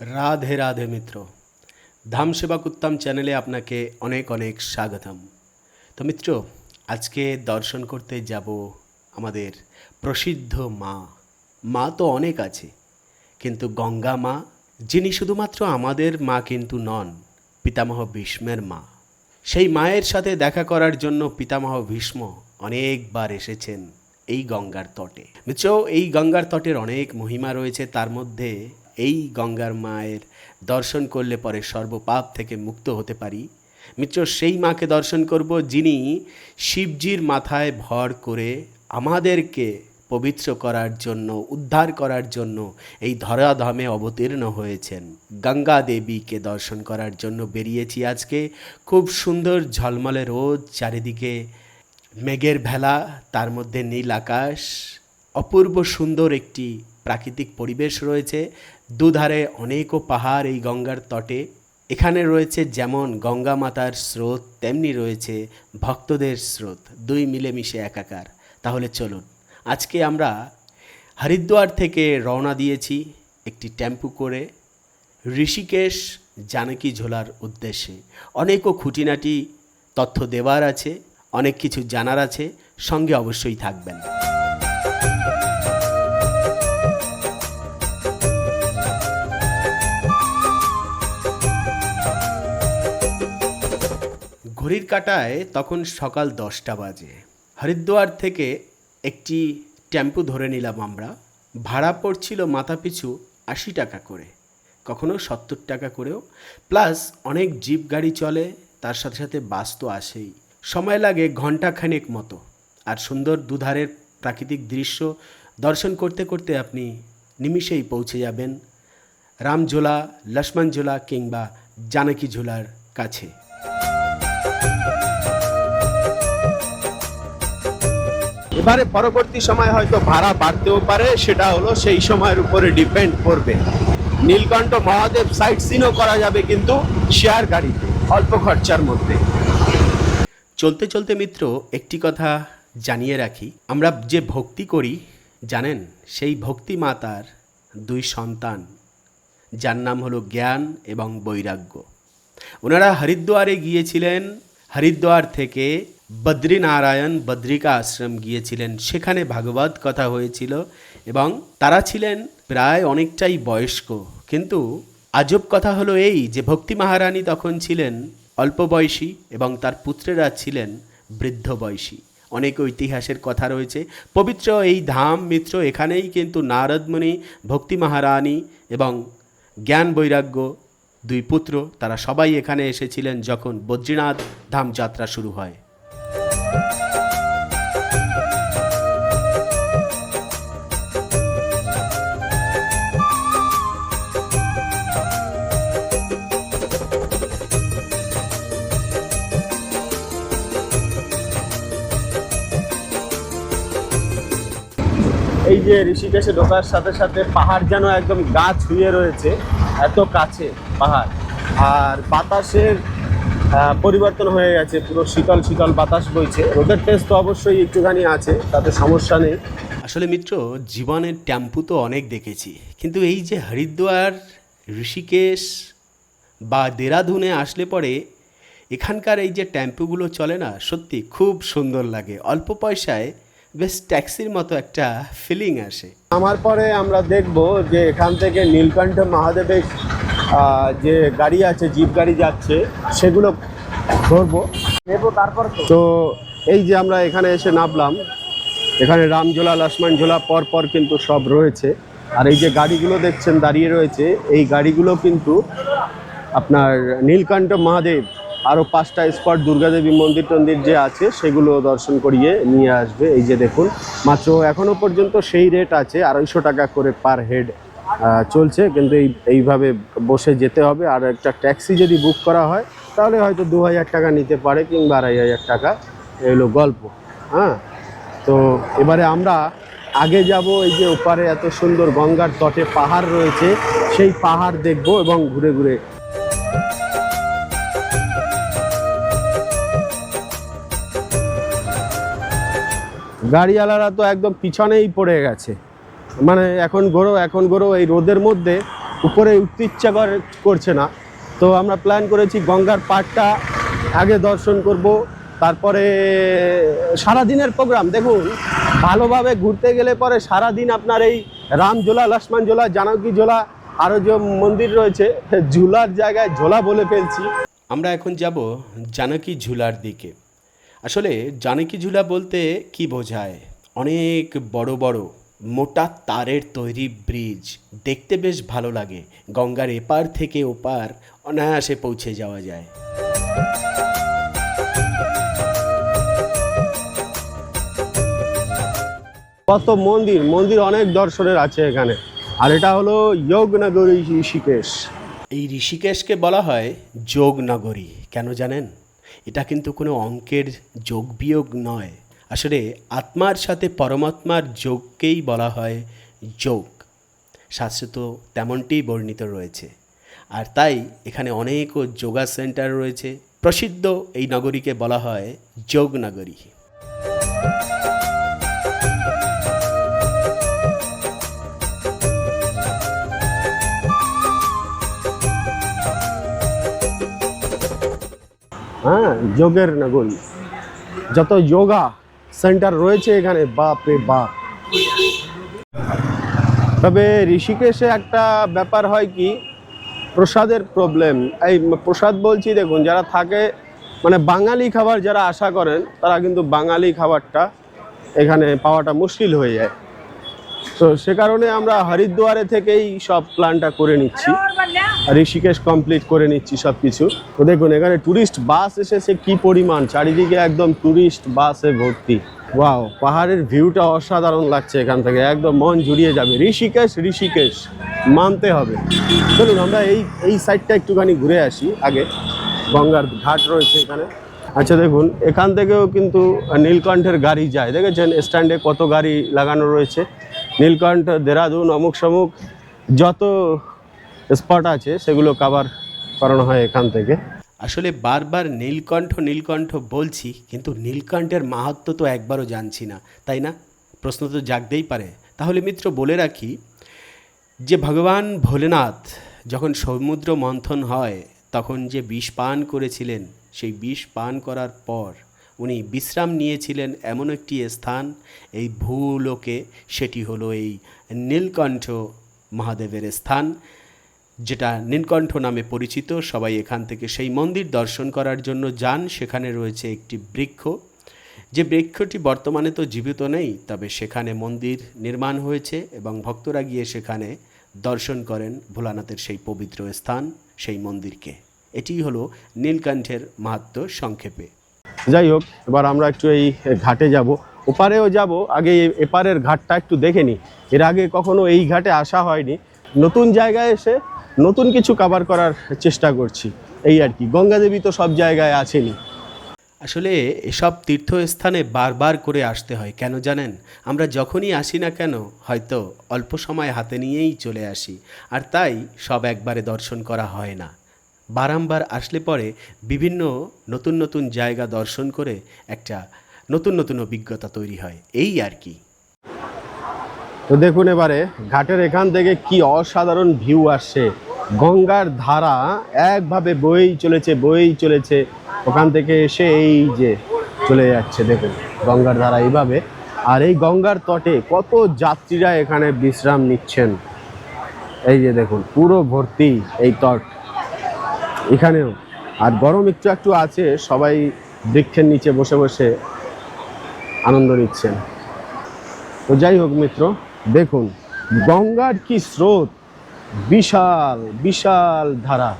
রাধে রাধে মিত্র। ধাম সেবা কুত্তাম চ্যানেলে আপনাকে অনেক অনেক স্বাগতম। তো মিত্র, আজকে দর্শন করতে যাব আমাদের প্রসিদ্ধ মা। মা তো অনেক আছে, কিন্তু গঙ্গা মা, যিনি শুধুমাত্র আমাদের মা কিন্তু নন, পিতামহ ভীষ্মের মা। সেই মায়ের সাথে দেখা করার জন্য পিতামহ ভীষ্ম অনেকবার এসেছেন এই গঙ্গার তটে। মিত্র, এই গঙ্গার তটের অনেক মহিমা রয়েছে, তার মধ্যে এই গঙ্গার মায়ের দর্শন করলে পরে সর্বপাপ থেকে মুক্ত হতে পারি। মিত্র, সেই মাকে দর্শন করব যিনি শিবজির মাথায় ভর করে আমাদেরকে পবিত্র করার জন্য, উদ্ধার করার জন্য এই ধরাধামে অবতীর্ণ হয়েছেন। গঙ্গা দেবীকে দর্শন করার জন্য বেরিয়েছি আজকে। খুব সুন্দর ঝলমলে রোদ চারিদিকে মেঘের ভেলা, তার মধ্যে নীল আকাশ, অপূর্ব সুন্দর একটি প্রাকৃতিক পরিবেশ রয়েছে। দুধারে অনেকও পাহাড় এই গঙ্গার তটে। এখানে রয়েছে যেমন গঙ্গা মাতার স্রোত, তেমনি রয়েছে ভক্তদের স্রোত, দুই মিলেমিশে একাকার। তাহলে চলুন, আজকে আমরা হরিদ্বার থেকে রওনা দিয়েছি একটি টেম্পু করে, ঋষিকেশ জানকী ঝোলার উদ্দেশ্যে। অনেকও খুঁটিনাটি তথ্য দেওয়ার আছে, অনেক কিছু জানার আছে, সঙ্গে অবশ্যই থাকবেন। ঘড়ির কাটায় তখন সকাল দশটা বাজে। হরিদ্বার থেকে একটি টেম্পু ধরে নিলাম আমরা। ভাড়া পড়ছিল মাথাপিছু আশি টাকা করে, কখনো সত্তর টাকা করেও। প্লাস অনেক জিপ গাড়ি চলে, তার সাথে সাথে বাস তো আসেই। সময় লাগে ঘন্টাখানেক মতো। আর সুন্দর দুধারের প্রাকৃতিক দৃশ্য দর্শন করতে করতে আপনি নিমিষেই পৌঁছে যাবেন। রামঝোলা লক্ষ্মণ ঝোলা কিংবা জানকী ঝোলার কাছে। এবারে পরবর্তী সময় হয়তো ভাড়া বাড়তেও পারে, সেটা হলো সেই সময়ের উপরে ডিপেন্ড করবে। নীলকণ্ঠ মহাদেব সাইট সিনও করা যাবে কিন্তু শেয়ার গাড়িতে, অল্প খরচার মধ্যে। চলতে চলতে মিত্র, একটি কথা জানিয়ে রাখি। আমরা যে ভক্তি করি, জানেন, সেই ভক্তি মাতার দুই সন্তান, যার নাম হলো জ্ঞান এবং বৈরাগ্য। ওনারা হরিদ্বারে গিয়েছিলেন হরিদ্বার থেকে বদ্রীনারায়ণ বদ্রিকা আশ্রম গিয়েছিলেন। সেখানে ভাগবত কথা হয়েছিল এবং তারা ছিলেন প্রায় অনেকটাই বয়স্ক। কিন্তু আজব কথা হলো এই যে ভক্তি মহারানী তখন ছিলেন অল্প বয়সী এবং তার পুত্রেরা ছিলেন বৃদ্ধ বয়সী। অনেক ঐতিহাসের কথা রয়েছে। পবিত্র এই ধাম মিত্র এখানেই কিন্তু নারদমণি ভক্তি মহারানী এবং জ্ঞান বৈরাগ্য দুই পুত্র, তারা সবাই এখানে এসেছিলেন যখন বদ্রীনাথ ধাম যাত্রা শুরু হয়। এই যে ঋষিকেশে ঢোকার সাথে সাথে পাহাড় যেন একদম গা ছুঁয়ে রয়েছে। এত কাছে পাহাড়, আর বাতাসের পরিবর্তন হয়ে গেছে, পুরো শীতল শীতল বাতাস বইছে। রোদের টেস্ট তো অবশ্যই একটুখানি আছে, তাতে সমস্যা নেই। আসলে মিত্র, জীবনের টেম্পু তো অনেক দেখেছি, কিন্তু এই যে হরিদ্বার, ঋষিকেশ বা দেরাদুনে আসলে পরে এখানকার এই যে টেম্পুগুলো চলে না, সত্যি খুব সুন্দর লাগে। অল্প পয়সায় বেশ ট্যাক্সির মতো একটা ফিলিং আসে। আমার পরে আমরা দেখব যে এখান থেকে নীলকণ্ঠ মহাদেবের যে গাড়ি আছে, জিপ গাড়ি যাচ্ছে, সেগুলো ধরবো। তারপর তো। এই যে আমরা এখানে এসে নামলাম, এখানে রামঝোলা লক্ষ্মণ ঝোলা পর পর কিন্তু সব রয়েছে। আর এই যে গাড়িগুলো দেখছেন, দাঁড়িয়ে রয়েছে, এই গাড়িগুলো কিন্তু আপনার নীলকণ্ঠ মহাদেব আরও পাঁচটা স্পট দুর্গাদেবী মন্দির টন্দির যে আছে, সেগুলো দর্শন করিয়ে নিয়ে আসবে। এই যে দেখুন, মাত্র এখনও পর্যন্ত সেই রেট আছে, আড়াইশো টাকা করে পার হেড চলছে। কিন্তু এই, এইভাবে বসে যেতে হবে। আর একটা ট্যাক্সি যদি বুক করা হয়, তাহলে হয়তো দু হাজার টাকা নিতে পারে কিংবা আড়াই হাজার টাকা। এগুলো গল্প হ্যাঁ? তো এবারে আমরা আগে যাব এই যে ওপারে এত সুন্দর গঙ্গার তটে পাহাড় রয়েছে, সেই পাহাড় দেখব এবং ঘুরে ঘুরে গাড়িওয়ালারা তো একদম পিছনেই পড়ে গেছে। মানে এখন ঘোরো এখন ঘোরো এই রোদের মধ্যে উপরে উঠতে ইচ্ছা করে, করছে না। তো আমরা প্ল্যান করেছি গঙ্গার পাড়টা আগে দর্শন করব, তারপরে সারাদিনের প্রোগ্রাম দেখুন, ভালোভাবে ঘুরতে গেলে পরে সারাদিন আপনার এই রামঝোলা লক্ষ্মণ ঝোলা, জানকী ঝোলা, আরও যে মন্দির রয়েছে, ঝুলার জায়গায় ঝোলা বলে ফেলছি। আমরা এখন যাব জানকী ঝুলার দিকে। আসলে জানকী ঝুলা বলতে কি বোঝায়? অনেক বড় বড় মোটা তারের তৈরি ব্রিজ। দেখতে বেশ ভালো লাগে। গঙ্গার এপার থেকে ওপার অনায়াসে পৌঁছে যাওয়া যায়। কত মন্দির। মন্দির অনেক দর্শনের আছে এখানে। আর এটা হলো যোগনগরী ঋষিকেশ। এই ঋষিকেশকে বলা হয় যোগনগরী কেন জানেন? এটা কিন্তু কোনো অঙ্কের যোগ বিয়োগ নয়। আসলে আত্মার সাথে পরমাত্মার যোগকেই বলা হয় যোগ। শাস্ত্রে তো তেমনটি বর্ণিত রয়েছে। আর তাই এখানে অনেক যোগা সেন্টার রয়েছে। প্রসিদ্ধ এই নগরীকে বলা হয় যোগ নগরী হ্যাঁ যোগের নগরী যত যোগা সেন্টার রয়েছে এখানে বাপ রে বাপ। তবে ঋষিকেশে একটা ব্যাপার হয় কি, প্রসাদের প্রবলেম এই প্রসাদ বলছি, দেখুন, যারা থাকে মানে বাঙালি খাবার যারা আশা করেন, তারা কিন্তু বাঙালি খাবারটা এখানে পাওয়াটা মুশকিল হয়ে যায়। তো সে কারণে আমরা হরিদ্বারে থেকেই সব প্ল্যানটা করে নিচ্ছি। ঋষিকেশ কমপ্লিট করে নিচ্ছি সব কিছু তো দেখুন, এখানে টুরিস্ট বাস এসেছে কি পরিমাণ? চারিদিকে একদম টুরিস্ট বাসে ভর্তি। ওয়াও পাহাড়ের ভিউটা অসাধারণ লাগছে এখান থেকে। একদম মন জুড়িয়ে যাবে। ঋষিকেশ ঋষিকেশ, মানতে হবে। চলুন, আমরা এই এই সাইডটা একটুখানি ঘুরে আসি আগে। গঙ্গার ঘাট রয়েছে এখানে। আচ্ছা দেখুন, এখান থেকেও কিন্তু নীলকণ্ঠের গাড়ি যায়। দেখেছেন? স্ট্যান্ডে কত গাড়ি লাগানো রয়েছে। নীলকণ্ঠ, দেরাদুন, অমুক সমুক যত স্পট আছে, সেগুলো কাভার করানো হয় এখান থেকে। আসলে বারবার নীলকণ্ঠ নীলকণ্ঠ বলছি, কিন্তু নীলকণ্ঠের মাহাত্ম তো একবারও জানছি না, তাই না? প্রশ্ন তো জাগতেই পারে। তাহলে মিত্র, বলে রাখি যে ভগবান ভোলেনাথ যখন সমুদ্র মন্থন হয়, তখন যে বিষ পান করেছিলেন, সেই বিষ পান করার পর উনি বিশ্রাম নিয়েছিলেন এমন একটি স্থান, এই ভূলোকে সেটি হলো এই নীলকণ্ঠ মহাদেবের স্থান, যেটা নীলকণ্ঠ নামে পরিচিত। সবাই এখান থেকে সেই মন্দির দর্শন করার জন্য যান। সেখানে রয়েছে একটি বৃক্ষ। যে বৃক্ষটি বর্তমানে তো জীবিত নেই, তবে সেখানে মন্দির নির্মাণ হয়েছে এবং ভক্তরা গিয়ে সেখানে দর্শন করেন ভোলানাথের সেই পবিত্র স্থান, সেই মন্দিরকে। এটিই হলো নীলকণ্ঠের মাহাত্ম সংক্ষেপে। যাই হোক, এবার আমরা একটু এই ঘাটে যাব। ওপারেও যাব, আগে এপারের ঘাটটা একটু দেখে নিই। এর আগে কখনো এই ঘাটে আসা হয়নি। নতুন জায়গায় এসে নতুন কিছু কাভার করার চেষ্টা করছি। এই আর কি, গঙ্গা দেবী তো সব জায়গায় আছেনি আসলে এসব তীর্থস্থানে বারবার করে আসতে হয়, কেন জানেন? আমরা যখনই আসি না কেন, হয়তো অল্প সময় হাতে নিয়েই চলে আসি। আর তাই সব একবারে দর্শন করা হয় না। বারংবার আসলে পরে বিভিন্ন নতুন নতুন জায়গা দর্শন করে একটা নতুন নতুন অভিজ্ঞতা তৈরি হয়। এই আর কি। তো দেখুন এবারে, ঘাটের এখান থেকে কি অসাধারণ ভিউ আসছে। গঙ্গার ধারা একভাবে বয়েই চলেছে বয়েই চলেছে। ওখান থেকে এসে এই যে চলে যাচ্ছে, দেখুন, গঙ্গার ধারা এইভাবে। আর এই গঙ্গার তটে কত যাত্রীরা এখানে বিশ্রাম নিচ্ছেন। এই যে দেখুন, পুরো ভর্তি এই তট। এখানেও। আর গরম একটু একটু আছে, সবাই বৃক্ষের নিচে বসে বসে আনন্দ নিচ্ছেন। তো যাই হোক মিত্র, দেখুন, গঙ্গার কি স্রোত? বিশাল বিশাল ধারা,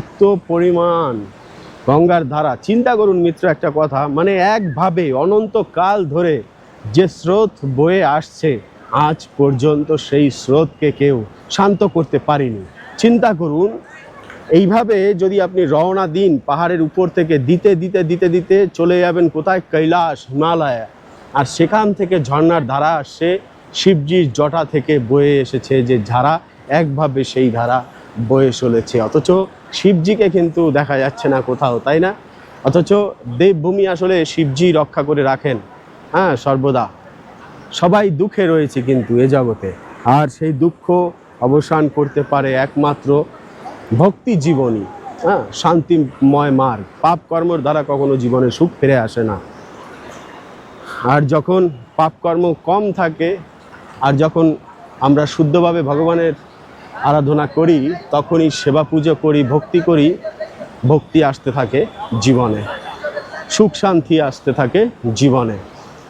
এত পরিমাণ গঙ্গার ধারা। চিন্তা করুন মিত্র, একটা কথা মানে একভাবে অনন্তকাল ধরে যে স্রোত বয়ে আসছে, আজ পর্যন্ত সেই স্রোতকে কেউ শান্ত করতে পারেনি। চিন্তা করুন এইভাবে যদি আপনি রওনা দিন পাহাড়ের উপর থেকে দিতে দিতে দিতে দিতে চলে যাবেন কোথায়? কৈলাস হিমালয়া। আর সেখান থেকে ঝর্নার ধারা আসছে শিবজির জটা থেকে বয়ে এসেছে যে ধারা একভাবে সেই ধারা বয়ে চলেছে। অথচ শিবজিকে কিন্তু দেখা যাচ্ছে না কোথাও, তাই না? অথচ দেবভূমি আসলে শিবজি রক্ষা করে রাখেন। হ্যাঁ সর্বদা। সবাই দুঃখে রয়েছে কিন্তু এ জগতে। আর সেই দুঃখ অবসান করতে পারে একমাত্র ভক্তি জীবনী হ্যাঁ শান্তিময় মার্গ। পাপ কর্মর দ্বারা কখনো জীবনে সুখ ফিরে আসে না। আর যখন পাপকর্ম কম থাকে, আর যখন আমরা শুদ্ধভাবে ভগবানের আরাধনা করি, তখনই সেবা পুজো করি, ভক্তি করি, ভক্তি আসতে থাকে জীবনে। সুখ শান্তি আসতে থাকে জীবনে।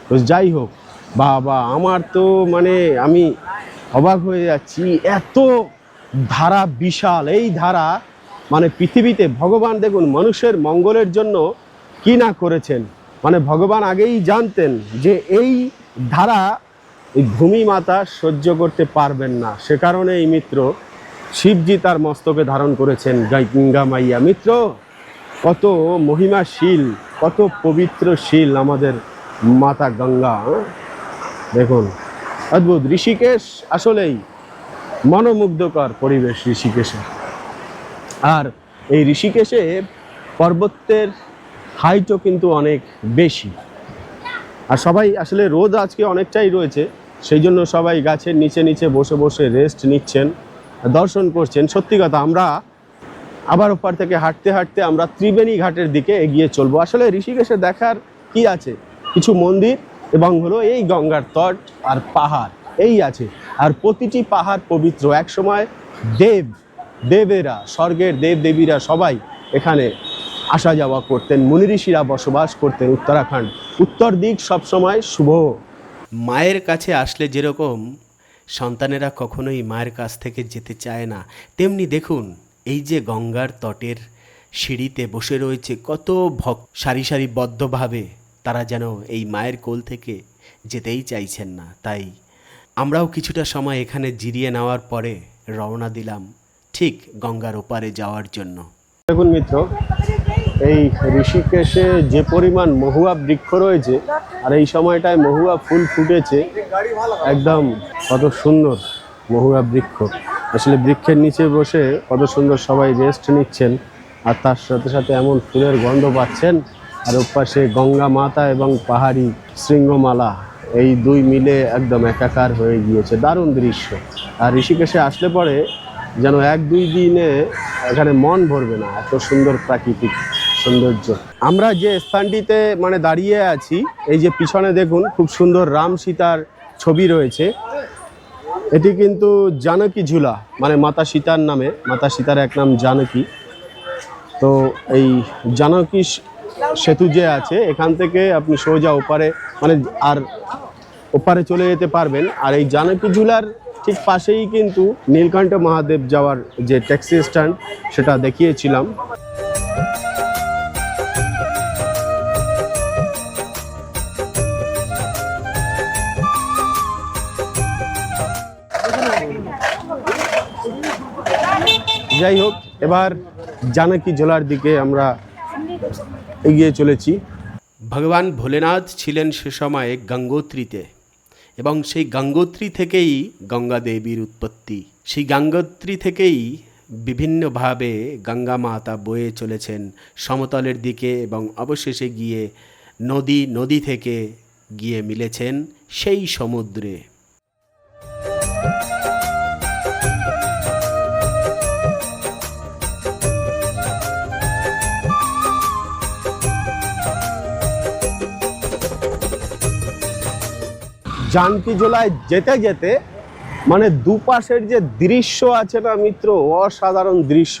তো যাই হোক, বাবা, আমার তো মানে আমি অবাক হয়ে যাচ্ছি। এত ধারা বিশাল। এই ধারা মানে পৃথিবীতে ভগবান দেখুন মানুষের মঙ্গলের জন্য কি না করেছেন? মানে ভগবান আগেই জানতেন যে এই ধারা এই ভূমি মাতা সহ্য করতে পারবেন না। সে কারণে এই মিত্র শিবজি তার মস্তকে ধারণ করেছেন, গঙ্গা মাইয়া, মিত্র, কত মহিমাশীল, কত পবিত্র পবিত্রশীল আমাদের মাতা গঙ্গা হ্যাঁ? দেখুন, অদ্ভুত। ঋষিকেশ আসলেই মনোমুগ্ধকর পরিবেশ ঋষিকেশে। আর এই ঋষিকেশে পর্বতের হাইটও কিন্তু অনেক বেশি। আর সবাই আসলে রোদ আজকে অনেকটাই রয়েছে, সেই জন্য সবাই গাছের নিচে নিচে বসে বসে রেস্ট নিচ্ছেন, দর্শন করছেন। সত্যি কথা, আমরা আবার ওপার থেকে হাঁটতে হাঁটতে আমরা ত্রিবেণী ঘাটের দিকে এগিয়ে চলবো। আসলে ঋষিকেশে দেখার কি আছে? কিছু মন্দির এবং হলো এই গঙ্গার তট আর পাহাড়, এই আছে। আর প্রতিটি পাহাড় পবিত্র। এক সময় দেব, দেবেরা, স্বর্গের দেব দেবীরা সবাই এখানে আসা যাওয়া করতেন, মুনি ঋষিরা বসবাস করতেন উত্তরাখণ্ড। উত্তর দিক সবসময় শুভ। মায়ের কাছে আসলে যেরকম সন্তানেরা কখনোই মায়ের কাছ থেকে যেতে চায় না, তেমনি দেখুন, এই যে গঙ্গার তটের সিঁড়িতে বসে রয়েছে, কত ভক, সারি সারিবদ্ধভাবে তারা যেন এই মায়ের কোল থেকে যেতেই চাইছেন না। তাই আমরাও কিছুটা সময় এখানে জিরিয়ে নেওয়ার পরে রওনা দিলাম ঠিক গঙ্গার ওপারে যাওয়ার জন্য। দেখুন মিত্র, এই ঋষিকেশে যে পরিমাণ মহুয়া বৃক্ষ রয়েছে আর এই সময়টায় মহুয়া ফুল ফুটেছে, একদম কত সুন্দর মহুয়া বৃক্ষ। আসলে বৃক্ষের নিচে বসে কত সুন্দর সবাই রেস্ট নিচ্ছেন আর তার সাথে সাথে এমন ফুলের গন্ধ পাচ্ছেন। আর ওপাশে গঙ্গা মাতা এবং পাহাড়ি শৃঙ্গমালা। এই দুই মিলে একদম একাকার হয়ে গিয়েছে। দারুণ দৃশ্য। আর ঋষিকেশে আসলে পরে যেন এক দুই দিনে এখানে মন ভরবে না, এত সুন্দর প্রাকৃতিক সৌন্দর্য। আমরা যে স্থানটিতে মানে দাঁড়িয়ে আছি, এই যে পিছনে দেখুন, খুব সুন্দর রাম সীতার ছবি রয়েছে। এটি কিন্তু জানকী ঝুলা মানে মাতা সীতার নামে, মাতা সীতার এক নাম জানকী। তো এই জানকী সেতু যে আছে, এখান থেকে আপনি সোজা ওপারে মানে আর ওপারে চলে যেতে পারবেন। আর এই জানকী ঝুলার ঠিক পাশেই কিন্তু নীলকণ্ঠ মহাদেব যাওয়ার যে ট্যাক্সি স্ট্যান্ড, সেটা দেখিয়েছিলাম। যাই হোক, এবার জানকী ঝোলার দিকে আমরা এগিয়ে চলেছি। ভগবান ভোলেনাথ ছিলেন সে সময়ে গঙ্গোত্রীতে এবং সেই গঙ্গোত্রী থেকেই গঙ্গা দেবীর উৎপত্তি। সেই গঙ্গোত্রী থেকেই বিভিন্নভাবে গঙ্গা মাতা বয়ে চলেছেন সমতলের দিকে এবং অবশেষে গিয়ে নদী নদী থেকে গিয়ে মিলেছেন সেই সমুদ্রে। জানকী জোলায় যেতে যেতে মানে দুপাশের যে দৃশ্য আছে না মিত্র, অসাধারণ দৃশ্য।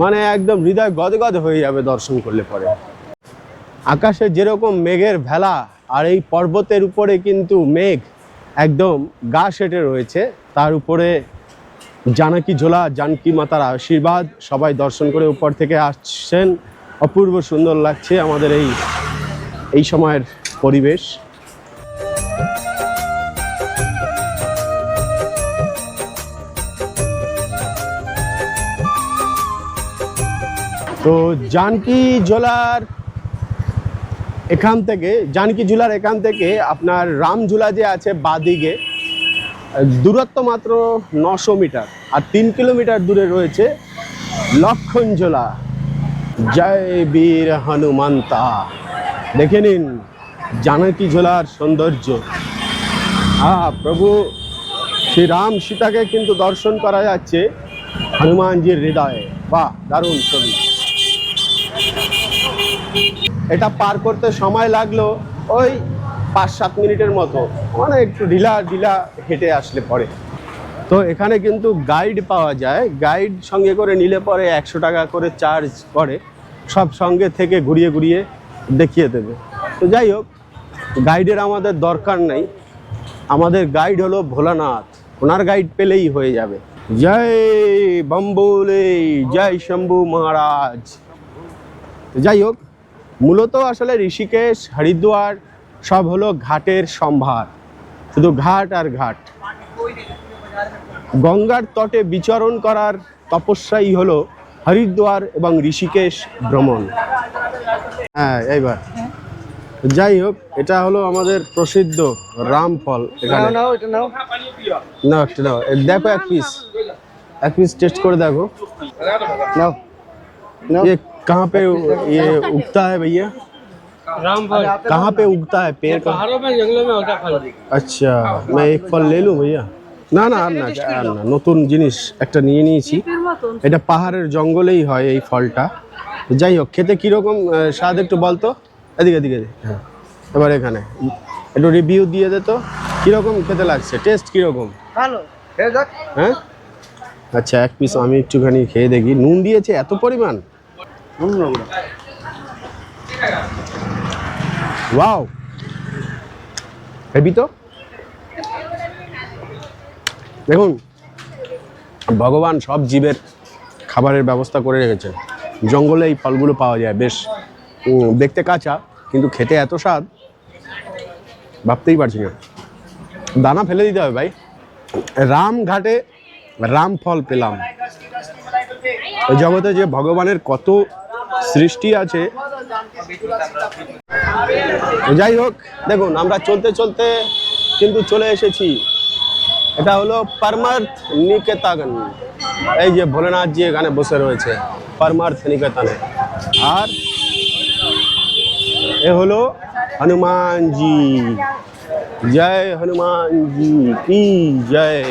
মানে একদম হৃদয় গদগদ হয়ে যাবে দর্শন করলে পরে। আকাশে যেরকম মেঘের ভেলা, আর এই পর্বতের উপরে কিন্তু মেঘ একদম গা সেটে রয়েছে, তার উপরে জানকী ঝোলা জানকী মাতার আশীর্বাদ, সবাই দর্শন করে উপর থেকে আসছেন। অপূর্ব সুন্দর লাগছে আমাদের এই এই সময়ের পরিবেশ। তো জানকী জোলার এখান থেকে, জানকী ঝুলার এখান থেকে আপনার রামঝুলা যে আছে বাদিকে, দূরত্ব মাত্র নশো মিটার আর তিন কিলোমিটার দূরে রয়েছে লক্ষণঝোলা জয় বীর হনুমন্তা। দেখে নিন জানকী ঝোলার সৌন্দর্য। হ্যাঁ প্রভু শ্রী রাম সীতাকে কিন্তু দর্শন করা যাচ্ছে হনুমানজির হৃদয়ে। বাহ, দারুণ ছবি। এটা পার করতে সময় লাগল ওই পাঁচ সাত মিনিটের মতো। মানে একটু ঢিলা ঢিলা হেঁটে আসলে পরে। তো এখানে কিন্তু গাইড পাওয়া যায়। গাইড সঙ্গে করে নিলে পরে একশো টাকা করে চার্জ করে সব সঙ্গে থেকে ঘুরিয়ে ঘুরিয়ে দেখিয়ে দেবে। তো যাই হোক গাইডের আমাদের দরকার নাই। আমাদের গাইড হলো ভোলানাথ। ওনার গাইড পেলেই হয়ে যাবে। জয় বম্বুলে, জয় শম্ভু মহারাজ। যাই হোক মূলত আসলে ঋষিকেশ হরিদ্বার সব হলো ঘাটের সম্ভার। শুধু ঘাট আর ঘাট। গঙ্গার তটে বিচরণ করার তপস্যাই হলো হরিদ্বার এবং ঋষিকেশ ভ্রমণ। হ্যাঁ এইবার। যাই হোক এটা হলো আমাদের প্রসিদ্ধ রামফল এখানে। এটা নাও। নাও একটা দেখো এক পিস এক পিস টেস্ট করে দেখো। নাও। कहाँ पे ये उगता है भैया रामफल कहाँ पे उगता है पेड़ का पहाड़ों में जंगलों में होता फल আচ্ছা मैं एक फल ले लूं भैया না না আর না আর না নতুন জিনিস একটা নিয়ে নিয়েছি এটা পাহাড়ের জঙ্গলেই হয় এই ফলটা যাই হোক খেতে কীরকম আহ, স্বাদ একটু বলতো এদিকে এদিকে এদিকে। হ্যাঁ এবার এখানে একটু রিভিউ দিয়ে দে তো কীরকম খেতে লাগছে টেস্ট কীরকম ভালো খেয়ে যাক হ্যাঁ আচ্ছা এক পিস আমি একটুখানি খেয়ে দেখি নুন দিয়েছে এত পরিমাণ ওয়াও হেবি তো দেখুন, ভগবান সব জীবের খাবারের ব্যবস্থা করে রেখেছেন। জঙ্গলে এই ফলগুলো পাওয়া যায়, বেশ দেখতে কাঁচা, কিন্তু খেতে এত স্বাদ, ভাবতেই পারছি না। দানা ফেলে দিতে হবে ভাই। রামঘাটে রামফল পেলাম। ওই জগতে যে ভগবানের কত সৃষ্টি আছে। যাই হোক, দেখুন, আমরা চলতে চলতে কিন্তু চলে এসেছি। এটা হলো পারমার্থ নিকেতন। এই যে ভোলেনাথ জি এখানে বসে রয়েছে, পারমার্থ নিকেতনে। আর এ হলো হনুমানজি জয় হনুমানজি কি জয়।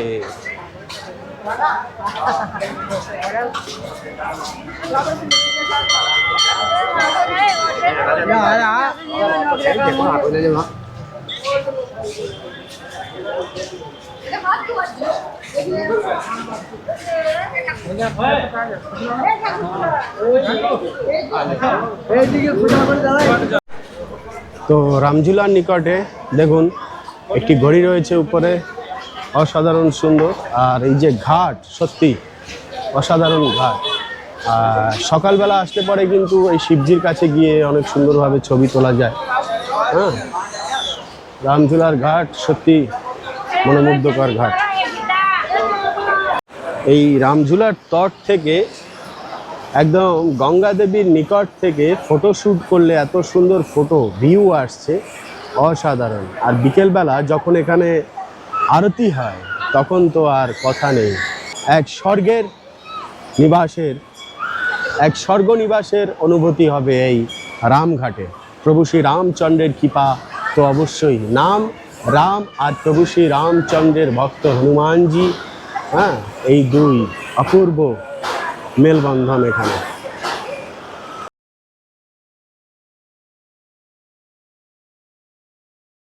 তো রামঝুলার নিকটে দেখুন, একটি ঘড়ি রয়েছে উপরে, অসাধারণ সুন্দর। আর এই যে ঘাট, সত্যি অসাধারণ ঘাট। সকালবেলা আসতে পরে কিন্তু এই শিবজির কাছে গিয়ে অনেক সুন্দরভাবে ছবি তোলা যায়। হ্যাঁ? রামঝুলার ঘাট সত্যি মনোমুগ্ধকর ঘাট। এই রামঝুলার তট থেকে একদম গঙ্গা দেবীর নিকট থেকে ফটো শ্যুট করলে এত সুন্দর ফটো ভিউ আসছে, অসাধারণ। আর বিকেলবেলা যখন এখানে আরতি হয়, তখন তো আর কথা নেই। এক স্বর্গের নিবাসের এক স্বর্গনিবাসের অনুভূতি হবে এই রামঘাটে। প্রভু শ্রী রামচন্দ্রের কৃপা তো অবশ্যই। নাম রাম আর প্রভু শ্রী রামচন্দ্রের ভক্ত হনুমানজি হ্যাঁ? এই দুই অপূর্ব মেলবন্ধন এখানে।